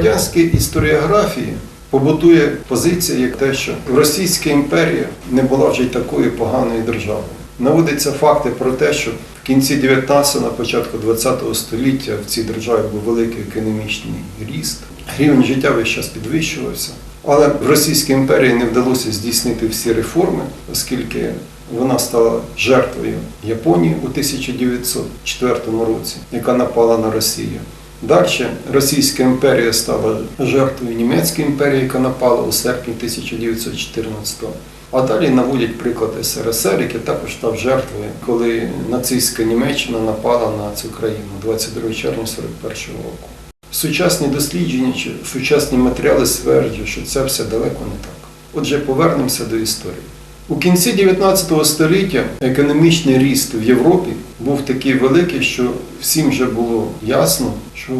радянській історіографії побутує позиція, як те, що Російська імперія не була вже й такою поганою державою. Наводяться факти про те, що в кінці 19-го, на початку 20-го століття в цій державі був великий економічний ріст, рівень життя весь час підвищувався. Але в Російській імперії не вдалося здійснити всі реформи, оскільки вона стала жертвою Японії у 1904 році, яка напала на Росію. Далі Російська імперія стала жертвою Німецької імперії, яка напала у серпні 1914 року. А далі наводять приклад СРСР, який також став жертвою, коли нацистська Німеччина напала на цю країну 22 червня 1941 року. Сучасні дослідження чи сучасні матеріали стверджують, що це все далеко не так. Отже, повернемося до історії. У кінці 19 століття економічний ріст в Європі був такий великий, що всім вже було ясно, що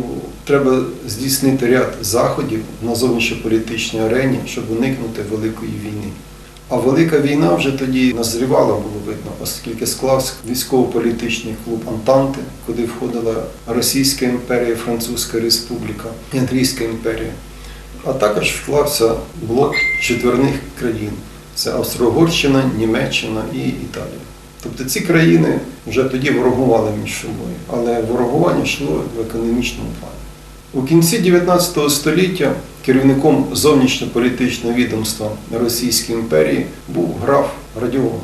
треба здійснити ряд заходів на зовнішньополітичній арені, щоб уникнути великої війни. А велика війна вже тоді назрівала, було видно, оскільки склався військово-політичний клуб Антанти, куди входила Російська імперія, Французька Республіка, і Англійська імперія. А також вклався блок четверних країн. Це Австро-Угорщина, Німеччина і Італія. Тобто ці країни вже тоді ворогували між собою, але ворогування йшло в економічному плані. У кінці 19 століття керівником зовнішньополітичного відомства Російської імперії був граф Радіонов.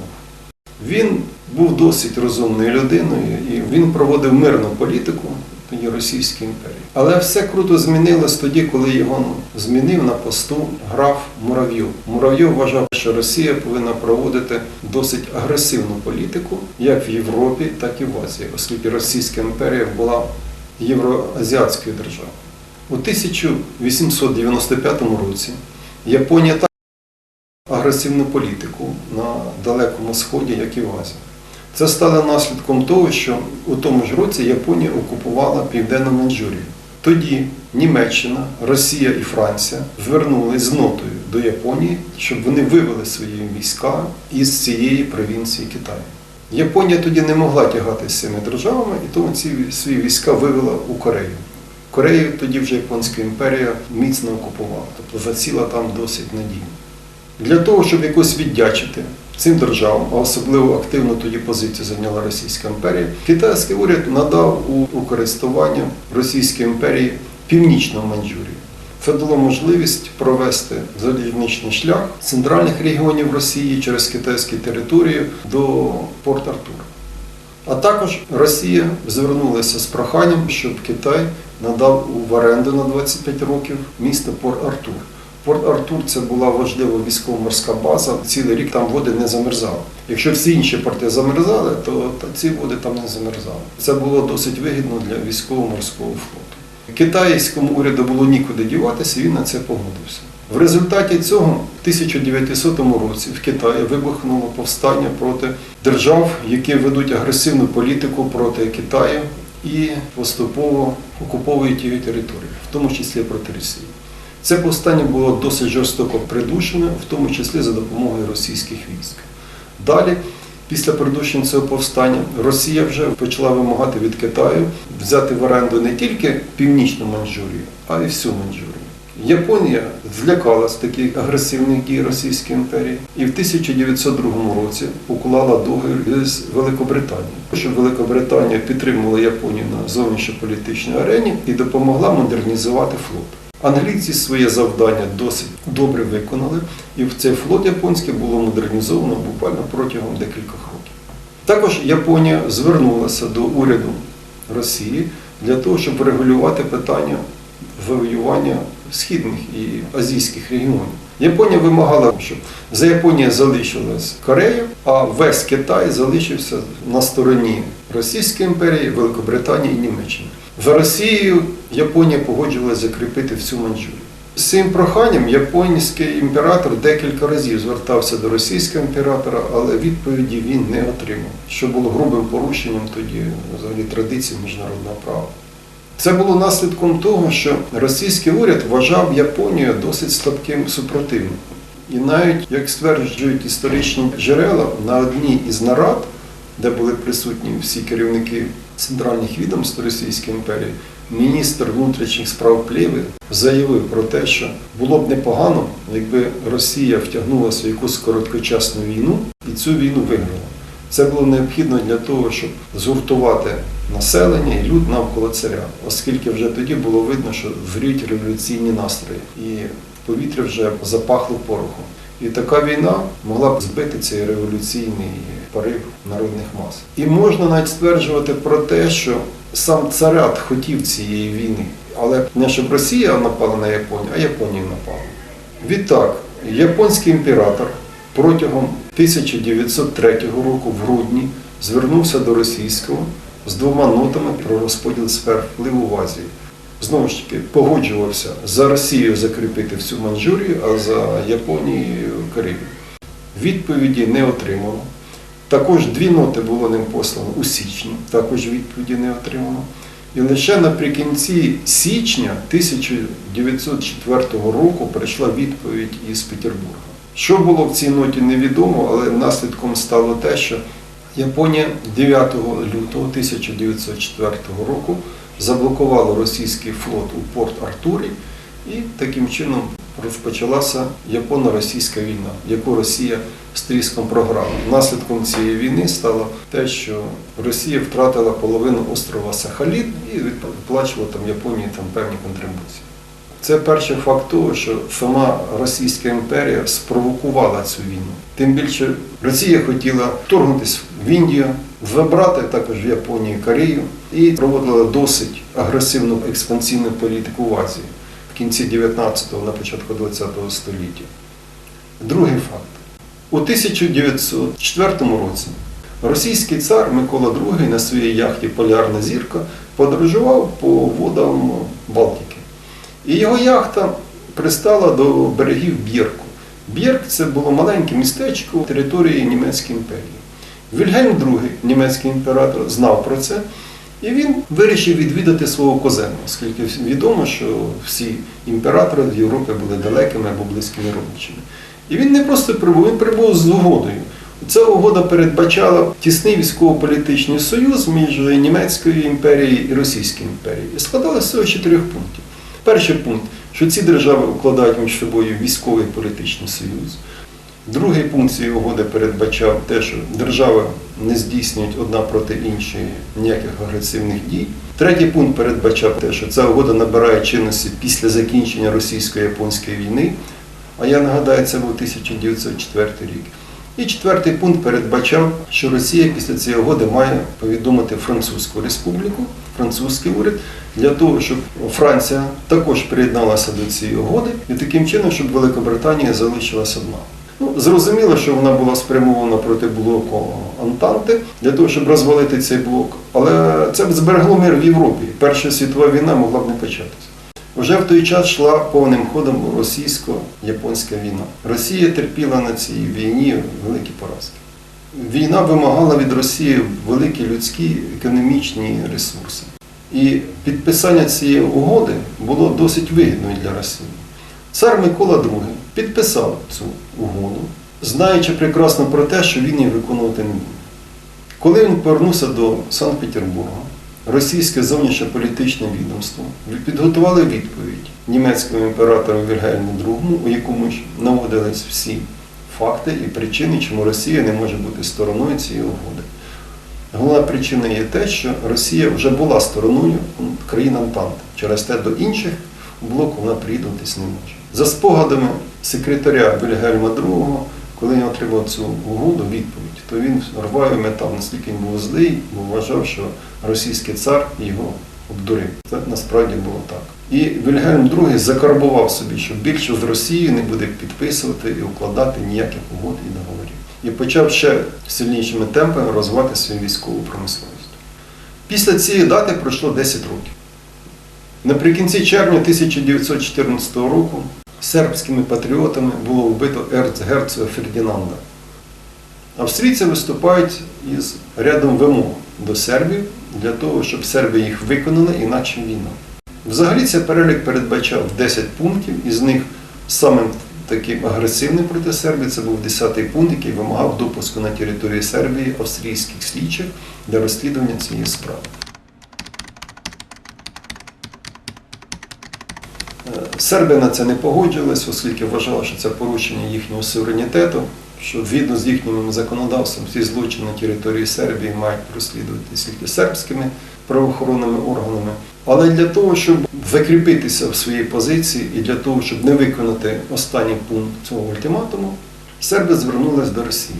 Він був досить розумною людиною і він проводив мирну політику тоді Російської імперії. Але все круто змінилось тоді, коли його змінив на посту граф Муравйов. Муравйов вважав, що Росія повинна проводити досить агресивну політику як в Європі, так і в Азії, оскільки Російська імперія була євроазіатською державою. У 1895 році Японія так агресивну політику на Далекому Сході, як і в Азії. Це стало наслідком того, що у тому ж році Японія окупувала Південну Маньчжурію. Тоді Німеччина, Росія і Франція звернулись з нотою до Японії, щоб вони вивели свої війська із цієї провінції Китаю. Японія тоді не могла тягати з цими державами, і тому ці свої війська вивела у Корею. Корею тоді вже Японська імперія міцно окупувала, тобто засіла там досить надійно. Для того, щоб якось віддячити цим державам, а особливо активно тоді позицію зайняла Російська імперія, китайський уряд надав у, у користування Російській імперії північну Маньчжурію. Це дало можливість провести залізничний шлях з центральних регіонів Росії через китайські території до Порт-Артура. А також Росія звернулася з проханням, щоб Китай надав в оренду на 25 років місто Порт-Артур. Порт-Артур це була важлива військово-морська база. Цілий рік там води не замерзали. Якщо всі інші порти замерзали, то ці води там не замерзали. Це було досить вигідно для військово-морського флоту. Китайському уряду було нікуди діватися, він на це погодився. В результаті цього в 1900 році в Китаї вибухнуло повстання проти держав, які ведуть агресивну політику проти Китаю і поступово окуповують її територію, в тому числі проти Росії. Це повстання було досить жорстоко придушене, в тому числі за допомогою російських військ. Далі, після придушення цього повстання, Росія вже почала вимагати від Китаю взяти в оренду не тільки північну Маньчжурію, а й всю Маньчжурію. Японія злякалась таких агресивних дій Російської імперії і в 1902 році уклала договір з Великобританією, щоб Великобританія підтримувала Японію на зовнішньополітичній арені і допомогла модернізувати флот. Англійці своє завдання досить добре виконали, і цей флот японський було модернізовано буквально протягом декількох років. Також Японія звернулася до уряду Росії для того, щоб врегулювати питання завоювання східних і азійських регіонів. Японія вимагала, щоб за Японією залишилась Корея, а весь Китай залишився на стороні Російської імперії, Великобританії і Німеччини. За Росією Японія погоджувалася закріпити всю Маньчжурію. З цим проханням японський імператор декілька разів звертався до російського імператора, але відповіді він не отримав, що було грубим порушенням тоді взагалі традицій міжнародного права. Це було наслідком того, що російський уряд вважав Японію досить слабким супротивником. І навіть, як стверджують історичні джерела, на одній із нарад, де були присутні всі керівники центральних відомств Російської імперії, міністр внутрішніх справ Плєви заявив про те, що було б непогано, якби Росія втягнулася в якусь короткочасну війну і цю війну виграла. Це було необхідно для того, щоб згуртувати населення і люд навколо царя, оскільки вже тоді було видно, що зріють революційні настрої, і повітря вже запахло порохом. І така війна могла б збити цей революційний порив народних мас. І можна навіть стверджувати про те, що сам царят хотів цієї війни, але не щоб Росія напала на Японію, а Японія напала. Відтак, японський імператор протягом 1903 року в грудні звернувся до російського з двома нотами про розподіл сфер впливу в Азії. Знову ж таки, погоджувався за Росією закріпити всю Манчжурію, а за Японією Карибію. Відповіді не отримано. Також дві ноти було ним послано у січні, також відповіді не отримано. І лише наприкінці січня 1904 року прийшла відповідь із Петербурга. Що було в цій ноті невідомо, але наслідком стало те, що Японія 9 лютого 1904 року заблокувала російський флот у порт Артурі, і таким чином розпочалася японо-російська війна, яку Росія з тріском програла. Наслідком цієї війни стало те, що Росія втратила половину острова Сахалін і виплачувала там Японії там певні контрибуції. Це перший факт того, що сама Російська імперія спровокувала цю війну. Тим більше Росія хотіла вторгнутися в Індію, забрати також в Японію Корею і проводила досить агресивну експансивну політику в Азії в кінці 19-го, на початку 20-го століття. Другий факт. У 1904 році російський цар Микола II на своїй яхті Полярна зірка подорожував по водам Балтики. І його яхта пристала до берегів Бірку. Бірк це було маленьке містечко території Німецької імперії. Вільгельм II, німецький імператор, знав про це, і він вирішив відвідати свого козена, оскільки відомо, що всі імператори в Європі були далекими або близькими родичами. І він не просто прибув, він прибув з угодою. Ця угода передбачала тісний військово-політичний союз між Німецькою імперією і Російською імперією. І складалося з цього чотирьох пунктів. Перший пункт, що ці держави укладають між собою військовий політичний союз. Другий пункт цієї угоди передбачав те, що держави не здійснюють одна проти іншої ніяких агресивних дій. Третій пункт передбачав те, що ця угода набирає чинності після закінчення російсько-японської війни. А я нагадаю, це був 1904 рік. І четвертий пункт передбачав, що Росія після цієї угоди має повідомити Французьку республіку, французький уряд, для того, щоб Франція також приєдналася до цієї угоди, і таким чином, щоб Великобританія залишилася одна. Ну, зрозуміло, що вона була спрямована проти блоку Антанти для того, щоб розвалити цей блок. Але це б зберегло мир в Європі. Перша світова війна могла б не початися. Вже в той час йшла повним ходом російсько-японська війна. Росія терпіла на цій війні великі поразки. Війна вимагала від Росії великі людські економічні ресурси. І підписання цієї угоди було досить вигідною для Росії. Цар Микола II підписав цю угоду, знаючи прекрасно про те, що він її виконувати не буде. Коли він повернувся до Санкт-Петербурга, російське зовнішньополітичне відомство підготували відповідь німецькому імператору Вільгельму II, у якому ж наводились всі факти і причини, чому Росія не може бути стороною цієї угоди. Головна причина є те, що Росія вже була стороною країн Антанти. Через те до інших блоку вона приєднатися не може. За спогадами секретаря Вільгельма II, коли він отримав цю угоду, відповідь, то він рвав і метав, наскільки він був злий, бо вважав, що російський цар його обдурив. Це насправді було так. І Вільгельм II закарбував собі, що більше з Росією не буде підписувати і укладати ніяких угод і договорів. І почав ще сильнішими темпами розвивати свою військову промисловість. Після цієї дати пройшло 10 років. Наприкінці червня 1914 року сербськими патріотами було вбито ерцгерцога Фердінанда. Австрійці виступають із рядом вимог до сербів для того, щоб серби їх виконали, інакше війна. Взагалі цей перелік передбачав 10 пунктів, із них самим таким агресивним проти Сербії це був 10-й пункт, який вимагав допуску на територію Сербії австрійських слідчих для розслідування цієї справи. Серби на це не погоджувалися, оскільки вважали, що це порушення їхнього суверенітету, що згідно з їхнім законодавством всі злочини на території Сербії мають розслідувати тільки сербськими правоохоронними органами. Але для того, щоб закріпитися в своїй позиції і для того, щоб не виконати останній пункт цього ультиматуму, серби звернулись до Росії.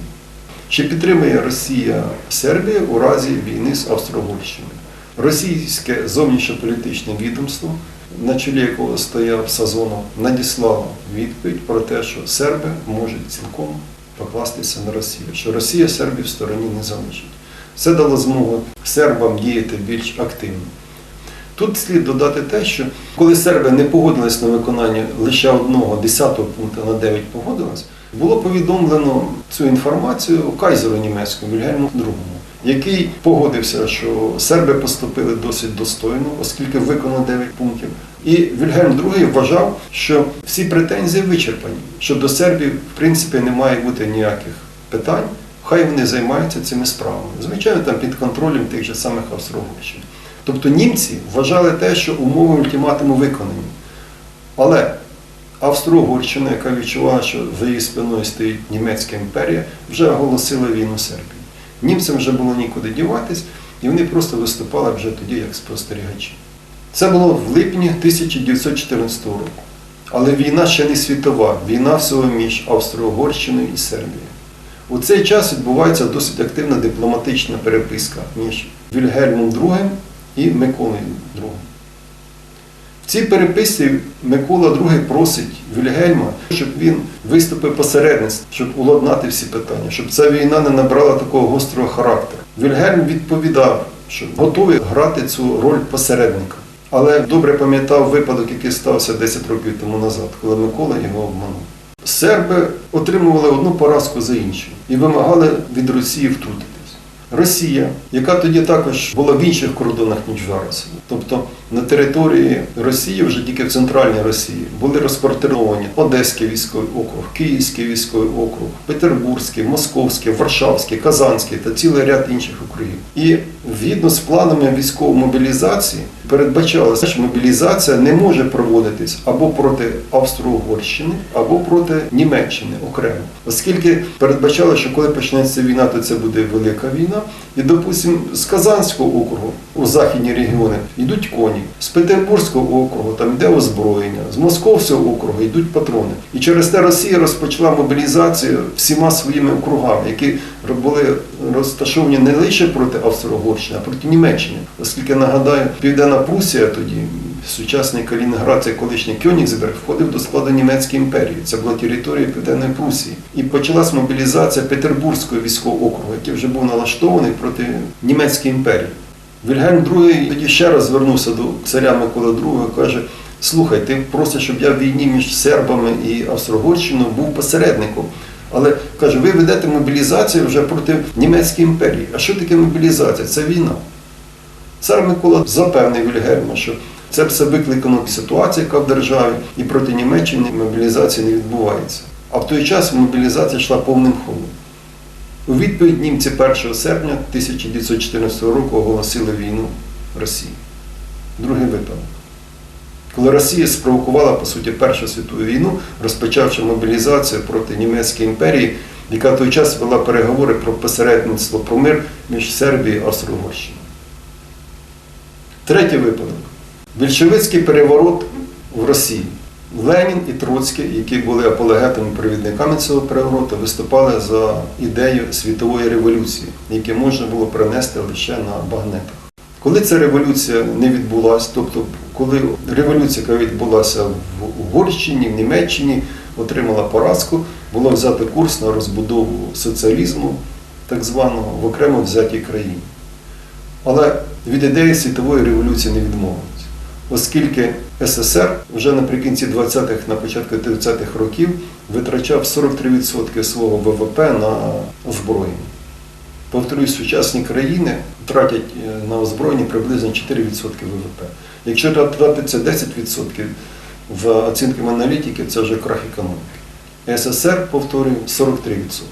Чи підтримує Росія Сербію у разі війни з Австро-Угорщиною? Російське зовнішньополітичне відомство, на чолі якого стояв Сазонов, надіслало відповідь про те, що серби можуть цілком покластися на Росію, що Росія Сербії в стороні не залишить. Це дало змогу сербам діяти більш активно. Тут слід додати те, що коли серби не погодились на виконання лише одного десятого пункту на 9 погодились, було повідомлено цю інформацію кайзеру німецькому Вільгельму II, який погодився, що серби поступили досить достойно, оскільки виконали 9 пунктів. І Вільгельм II вважав, що всі претензії вичерпані, що до Сербії в принципі не має бути ніяких питань. Хай вони займаються цими справами. Звичайно, там під контролем тих же самих Австро-Угорщин. Тобто німці вважали те, що умови ультиматуму виконані. Але Австро-Угорщина, яка відчувала, що за її спиною стоїть німецька імперія, вже оголосила війну Сербії. Німцям вже було нікуди діватись, і вони просто виступали вже тоді як спостерігачі. Це було в липні 1914 року. Але війна ще не світова, війна всього між Австро-Угорщиною і Сербією. У цей час відбувається досить активна дипломатична переписка між Вільгельмом II і Миколою II. Цій переписці Микола II просить Вільгельма, щоб він виступив посередництвом, щоб уладнати всі питання, щоб ця війна не набрала такого гострого характеру. Вільгельм відповідав, що готовий грати цю роль посередника. Але добре пам'ятав випадок, який стався 10 років тому назад, коли Микола його обманув. Серби отримували одну поразку за іншою і вимагали від Росії втрутитись. Росія, яка тоді також була в інших кордонах, ніж зараз, тобто на території Росії, вже тільки в центральній Росії, були розпортировані Одеський військовий округ, Київський військовий округ, Петербурзький, Московський, Варшавський, Казанський та цілий ряд інших округів. І відно з планами військової мобілізації передбачалося, що мобілізація не може проводитись або проти Австро-Угорщини, або проти Німеччини окремо, оскільки передбачало, що коли почнеться війна, то це буде велика війна. І, допустимо, з Казанського округу у західні регіони йдуть коні, з Петербурзького округу там йде озброєння, з Московського округу йдуть патрони. І через те Росія розпочала мобілізацію всіма своїми округами, які були розташовані не лише проти Австро-Угорщини, а проти Німеччини. Оскільки нагадаю, Південна Прусія тоді, сучасний Калінінград, це колишній Кьонігсберг, входив до складу німецької імперії. Це була територія Південної Прусії. І почалась мобілізація Петербурзького військового округу, який вже був налаштований проти німецької імперії. Вільгельм II тоді ще раз звернувся до царя Миколи II каже: слухай, ти просиш, щоб я в війні між сербами і Австро-Угорщиною був посередником. Але каже, ви ведете мобілізацію вже проти німецької імперії. А що таке мобілізація? Це війна. Цар Микола запевнив Вільгельма, що це все викликано ситуація, яка в державі, і проти Німеччини мобілізація не відбувається. А в той час мобілізація йшла повним ходом. У відповідь німці 1 серпня 1914 року оголосили війну Росії. Другий випадок. Коли Росія спровокувала, по суті, Першу світову війну, розпочавши мобілізацію проти Німецької імперії, яка в той час вела переговори про посередництво про мир між Сербією і Австро-Угорщиною. Третій випадок. Більшовицький переворот в Росії. Ленін і Троцький, які були апологетами провідниками цього перевороту, виступали за ідею світової революції, яку можна було принести лише на багнетах. Коли ця революція не відбулася, тобто коли революція, яка відбулася в Угорщині, в Німеччині, отримала поразку, було взято курс на розбудову соціалізму, так званого, в окремо взятій країні. Але від ідеї світової революції не відмовилися, оскільки СССР вже наприкінці 20-х, на початку 30-х років витрачав 43% свого ВВП на озброєння. Повторюсь, сучасні країни тратять е, на озброєння приблизно 4% ВВП. Якщо тратиться 10% в оцінками аналітики, це вже крах економіки. СССР, повторюю, 43%.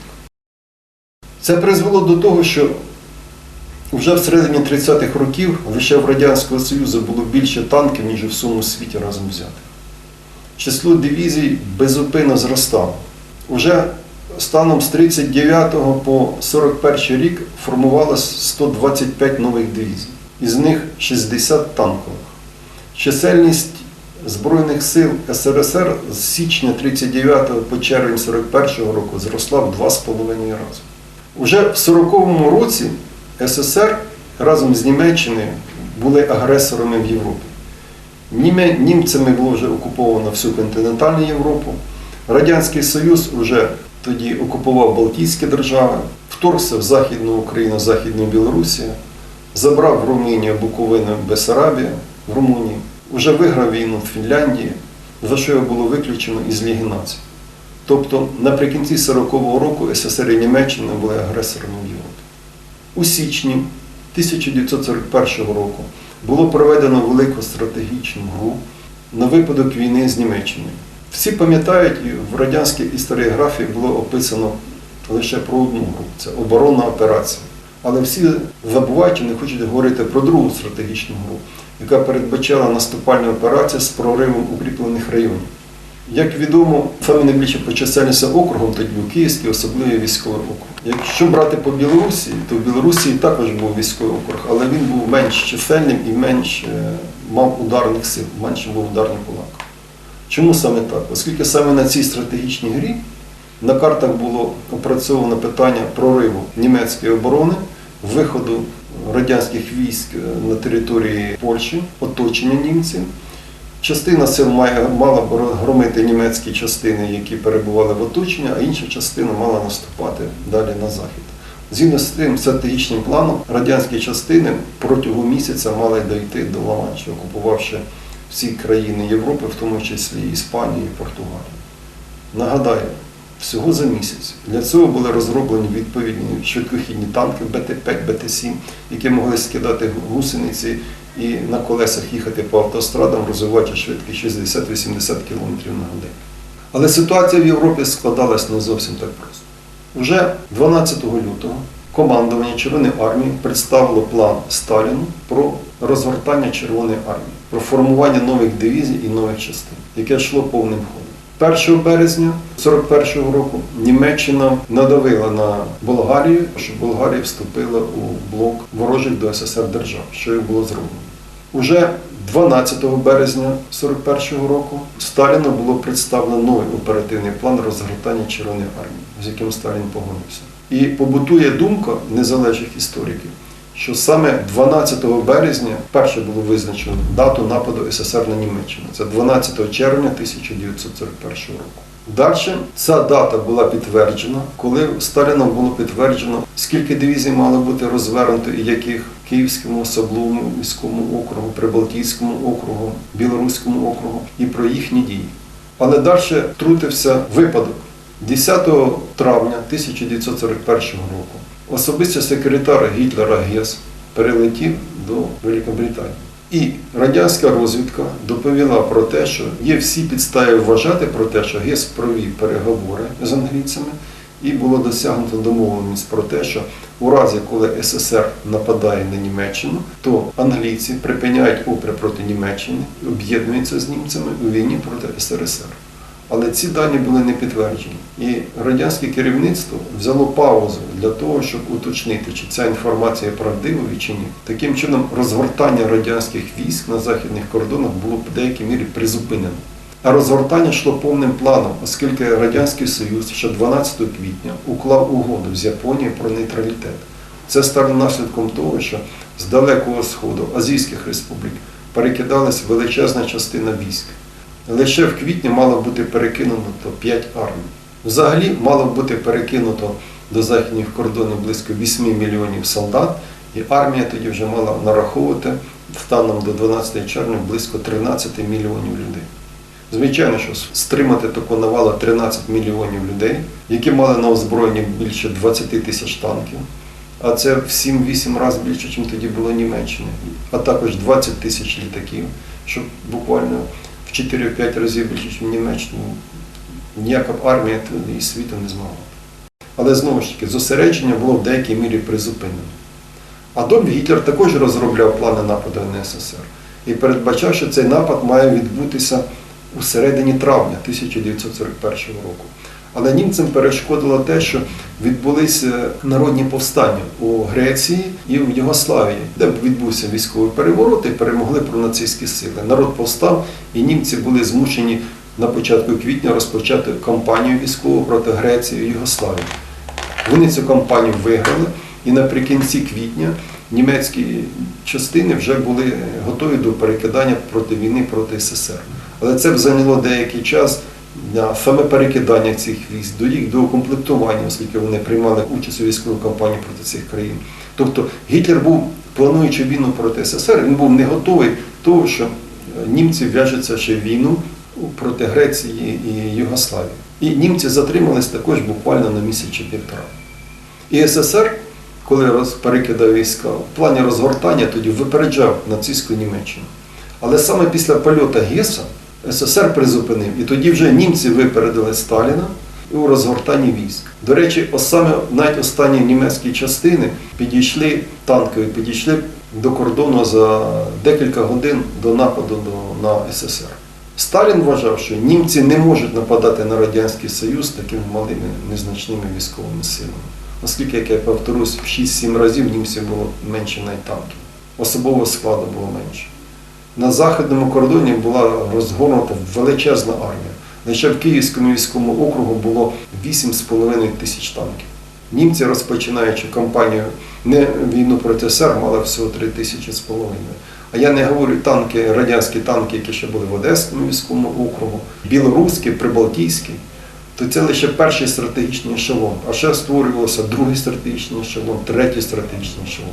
Це призвело до того, що вже в середині 30-х років лише в Радянського Союзу було більше танків, ніж у всьому світі разом взятих. число дивізій безупинно зростало. Уже станом з 39 по 41 рік формувалось 125 нових дивізій, із них 60 танкових. Чисельність Збройних сил СРСР з січня 39 по червень 41 року зросла в 2,5 рази. Уже в 40-му році СССР разом з Німеччиною були агресорами в Європі. Німцями було вже окуповано всю континентальну Європу. Радянський Союз вже тоді окупував Балтійські держави, вторгся в Західну Україну, Західну Білорусію, забрав Румунію, Буковину, Бесарабію в Румунії, вже виграв війну в Фінляндії, за що його було виключено із Ліги націй. Тобто наприкінці 40-го року СССР і Німеччина були агресорами в Європі. У січні 1941 року було проведено велику стратегічну гру на випадок війни з Німеччиною. Всі пам'ятають, в радянській історіографії було описано лише про одну гру це оборонна операція. Але всі забувають і не хочуть говорити про другу стратегічну гру, яка передбачала наступальну операцію з проривом укріплених районів. Як відомо, саме найбільше по округом тоді був Київський особливий військовий округ. Якщо брати по Білорусі, то в Білорусі також був військовий округ, але він був менш чисельним і менш е, мав ударних сил, менше був ударний кулак. Чому саме так? Оскільки саме на цій стратегічній грі на картах було опрацьовано питання прориву німецької оборони, виходу радянських військ е, на території Польщі, оточення німців. Частина сил мала громити німецькі частини, які перебували в оточенні, а інша частина мала наступати далі на захід. Згідно з тим стратегічним планом, радянські частини протягом місяця мали дійти до Ла-Манча, окупувавши всі країни Європи, в тому числі і Іспанію і Португалію. Нагадаю, всього за місяць. Для цього були розроблені відповідні швидкохідні танки БТ-5, БТ-7, які могли скидати гусениці і на колесах їхати по автострадам, розвиваючи швидкість 60-80 км на годину. Але ситуація в Європі складалась не зовсім так просто. Уже 12 лютого командування Червоної армії представило план Сталіну про розгортання Червоної армії, про формування нових дивізій і нових частин, яке йшло повним ходом. 1 березня 41-го року Німеччина надавила на Болгарію, щоб Болгарія вступила у блок ворожих до СССР держав, що і було зроблено. Уже 12 березня 41-го року Сталіну було представлено новий оперативний план розгортання Червоної армії, з яким Сталін погодився. І побутує думка незалежних істориків, що саме 12 березня вперше було визначено дату нападу СССР на Німеччину. Це 12 червня 1941 року. Далі ця дата була підтверджена, коли Сталіном було підтверджено, скільки дивізій мало бути розвернуто і яких Київському особливому військовому округу, Прибалтійському округу, Білоруському округу і про їхні дії. Але далі втрутився випадок. 10 травня 1941 року особистий секретар Гітлера Гес перелетів до Великобританії. І радянська розвідка доповіла про те, що є всі підстави вважати про те, що ГЕС провів переговори з англійцями, і було досягнуто домовленість про те, що у разі, коли СССР нападає на Німеччину, то англійці припиняють опір проти Німеччини, об'єднуються з німцями у війні проти СРСР. Але ці дані були не підтверджені. І радянське керівництво взяло паузу для того, щоб уточнити, чи ця інформація правдива чи ні. Таким чином, розгортання радянських військ на західних кордонах було в деякій мірі призупинено. А розгортання йшло повним планом, оскільки Радянський Союз ще 12 квітня уклав угоду з Японією про нейтралітет. Це стало наслідком того, що з Далекого Сходу, Азійських республік, перекидалась величезна частина військ. Лише в квітні мало бути перекинуто 5 армій. Взагалі мало бути перекинуто до західних кордонів близько 8 мільйонів солдат, і армія тоді вже мала нараховувати станом до 12 червня близько 13 мільйонів людей. Звичайно, що стримати таку навалу 13 мільйонів людей, які мали на озброєнні більше 20 тисяч танків, а це в 7-8 разів більше, ніж тоді було Німеччини, а також 20 тисяч літаків, що буквально в 4-5 разів більше, ніж в Німеччині. Ніяка б армія і світу не змогла. Але знову ж таки, зосередження було в деякій мірі призупинено. Адольф Гітлер також розробляв плани нападу на СССР і передбачав, що цей напад має відбутися у середині травня 1941 року. Але німцям перешкодило те, що відбулися народні повстання у Греції і в Югославії, де відбувся військовий переворот і перемогли пронацистські сили. Народ повстав, і німці були змушені на початку квітня розпочати кампанію військову проти Греції і Югославії. Вони цю кампанію виграли, і наприкінці квітня німецькі частини вже були готові до перекидання проти війни проти СССР. Але це б зайняло деякий час саме перекидання цих військ, до їх доукомплектування, оскільки вони приймали участь у військовій кампанії проти цих країн. Тобто Гітлер був, плануючи війну проти СССР, він був не готовий того, що німці в'яжуться ще війну проти Греції і Югославії. І німці затримались також буквально на місяць чи півтора. І СССР, коли перекидав війська, в плані розгортання тоді випереджав нацистську Німеччину. Але саме після польоту Геса СССР призупинив, і тоді вже німці випередили Сталіна у розгортанні військ. До речі, саме навіть останні німецькі частини підійшли танкові, підійшли до кордону за декілька годин до нападу на СССР. Сталін вважав, що німці не можуть нападати на Радянський Союз такими малими незначними військовими силами. Оскільки, як я повторюсь, в 6-7 разів німців було менше навіть танків. Особового складу було менше. На західному кордоні була розгорнута величезна армія. Лише в Київському військовому округу було 8,5 тисяч танків. Німці, розпочинаючи кампанію не війну проти СССР, мали всього 3 тисячі з половиною. А я не говорю танки, радянські танки, які ще були в Одеському військовому округу, білоруські, прибалтійські. То це лише перший стратегічний ешелон, а ще створювався другий стратегічний ешелон, третій стратегічний ешелон.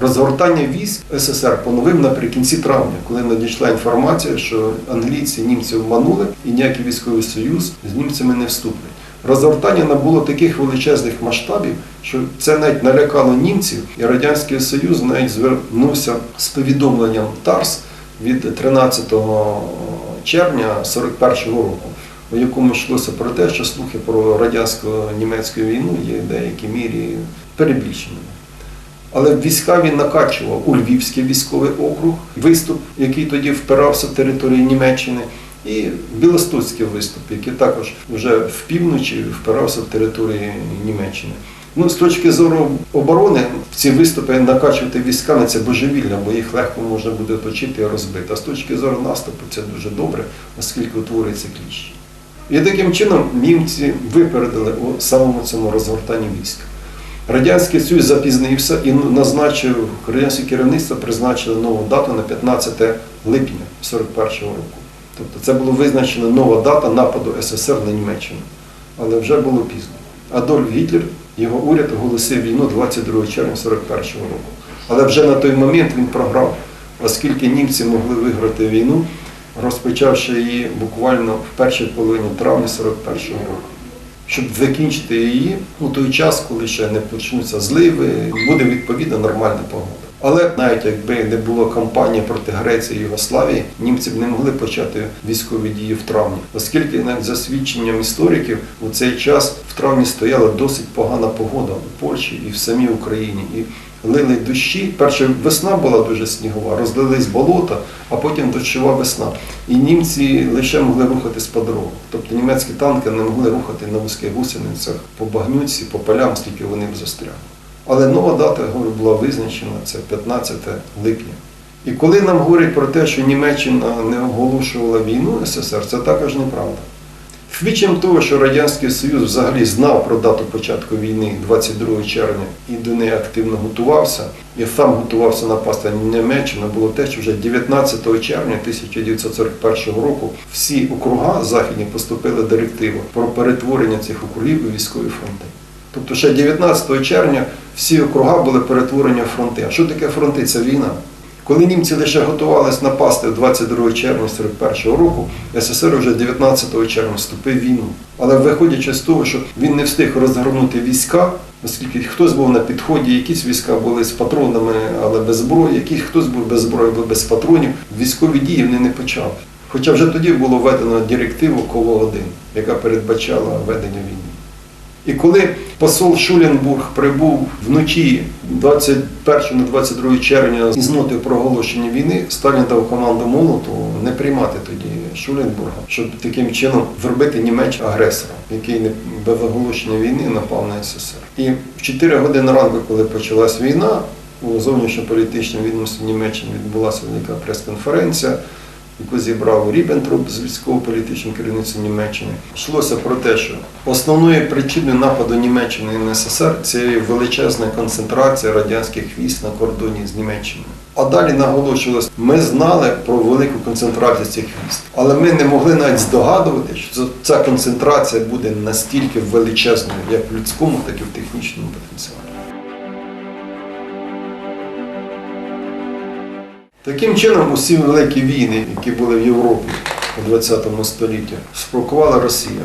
Розгортання військ СССР поновив наприкінці травня, коли надійшла інформація, що англійці німців обманули і ніякий військовий союз з німцями не вступлять. Розгортання набуло таких величезних масштабів, що це навіть налякало німців, і Радянський Союз навіть звернувся з повідомленням ТАРС від 13 червня 41-го року, у якому йшлося про те, що слухи про радянсько-німецьку війну є в деякій мірі перебільшеними. Але війська він накачував у Львівський військовий округ, виступ, який тоді впирався в територію Німеччини, і Білостоцький виступ, який також вже в півночі впирався в територію Німеччини. Ну, з точки зору оборони, ці виступи накачувати військами це божевільно, бо їх легко можна буде оточити і розбити. А з точки зору наступу це дуже добре, оскільки утворюється кліщ. І таким чином німці випередили у самому цьому розгортанні військ. Радянський Союз запізнився і назначив радянське керівництво призначило нову дату на 15 липня 41-го року. Тобто це була визначена нова дата нападу СССР на Німеччину. Але вже було пізно. Адольф Гітлер, його уряд оголосив війну 22 червня 41-го року. Але вже на той момент він програв, оскільки німці могли виграти війну, розпочавши її буквально в першій половині травня 41-го року щоб закінчити її у той час, коли ще не почнуться зливи, буде відповідна нормальна погода. Але навіть якби не було кампанії проти Греції і Югославії, німці б не могли почати військові дії в травні, оскільки навіть за свідченням істориків у цей час в травні стояла досить погана погода в Польщі і в самій Україні. І лили дощі. Перша весна була дуже снігова, розлились болота, а потім дощова весна. І німці лише могли рухатись по дорогах. Тобто німецькі танки не могли рухати на вузьких гусеницях по багнюці, по полям, оскільки вони б застрягли. Але нова дата говорю, була визначена, це 15 липня. І коли нам говорять про те, що Німеччина не оголошувала війну СССР, це також неправда. Свідченням того, що Радянський Союз взагалі знав про дату початку війни 22 червня і до неї активно готувався, і сам готувався напасти на Німеччину, було те, що вже 19 червня 1941 року всі округа західні поступили директиву про перетворення цих округів у військові фронти. Тобто ще 19 червня всі округа були перетворені в фронти. А що таке фронти? Це війна. Коли німці лише готувалися напасти 22 червня 41 року, СССР вже 19 червня вступив в війну. Але виходячи з того, що він не встиг розгорнути війська, оскільки хтось був на підході, якісь війська були з патронами, але без зброї, якісь хтось був без зброї, або без патронів, військові дії вони не почали. Хоча вже тоді було введено директиву коло 1 яка передбачала ведення війни. І коли посол Шуленбург прибув вночі 21 на 22 червня із ноти проголошення війни, Сталін дав команду Молотову не приймати тоді Шуленбурга, щоб таким чином зробити Німеччину агресором, який не без оголошення війни напав на СССР. І в 4 години ранку, коли почалась війна, у зовнішньополітичному відомстві Німеччини відбулася велика прес-конференція, яку зібрав Ріббентроп з військово-політичним керівництвом Німеччини. Йшлося про те, що основною причиною нападу Німеччини на СССР це величезна концентрація радянських військ на кордоні з Німеччиною. А далі наголошувалось, ми знали про велику концентрацію цих військ, але ми не могли навіть здогадувати, що ця концентрація буде настільки величезною, як в людському, так і в технічному потенціалі. Таким чином, усі великі війни, які були в Європі у ХХ столітті, спрокувала Росія.